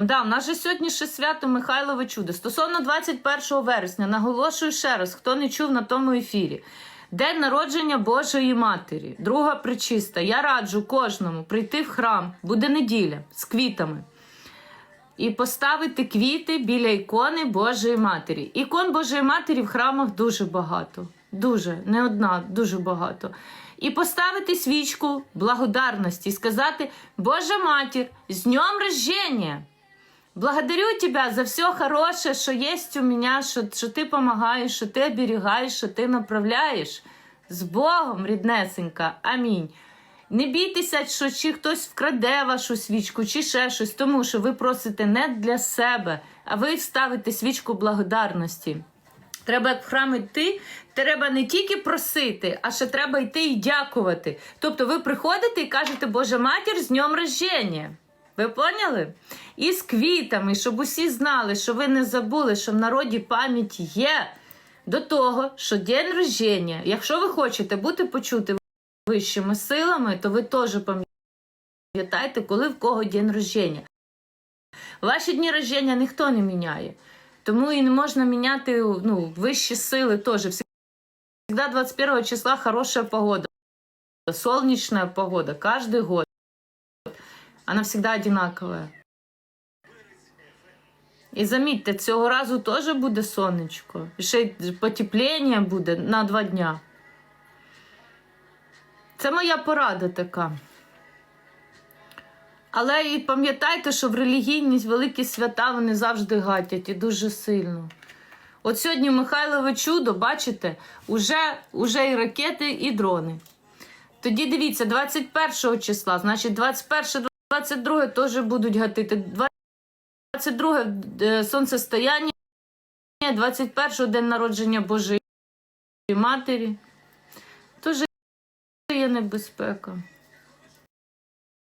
Да, у нас же сьогодні ще свято Михайлове чудо. Стосовно 21 вересня, наголошую ще раз, хто не чув на тому ефірі. День народження Божої Матері, друга причиста. Я раджу кожному прийти в храм, буде неділя з квітами. І поставити квіти біля ікони Божої Матері. Ікон Божої Матері в храмах дуже багато. Дуже, не одна, дуже багато. І поставити свічку благодарності і сказати: Божа Матір, з днем рождения! Благодарю тебя за все хорошее, что есть у меня, что, что ты помогаешь, что ты оберегаешь, что ти направляєш. З Богом, ріднесенька, амінь. Не бійтеся, що чи хтось вкраде вашу свічку, чи ще щось, тому що ви просите не для себе, а ви ставите свічку благодарності. Треба як в храм йти, треба не тільки просити, а ще треба йти і дякувати. Тобто ви приходите і кажете, Божа матір, з днем рождення. Ви поняли? І з квітами, щоб усі знали, що ви не забули, що в народі пам'ять є до того, що день рождення, якщо ви хочете бути почути вищими силами, то ви теж пам'ятаєте, коли в кого день рождення. Ваші дні рождення ніхто не міняє. Тому і не можна міняти ну, вищі сили теж. Всегда 21 числа хорошая погода. Солнечная погода каждый год. Она всегда одинаковая. І замітьте, цього разу теж буде сонечко. І ще й потепління буде на два дня. Це моя порада така. Але і пам'ятайте, що в релігійність великі свята вони завжди гатять і дуже сильно. От сьогодні Михайлове чудо, бачите, уже, уже і ракети, і дрони. Тоді дивіться, 21 числа, значить 21, 22 теж будуть гатити. 22 е, сонцестояння, 21 день народження Божої Матері. Теж є небезпека.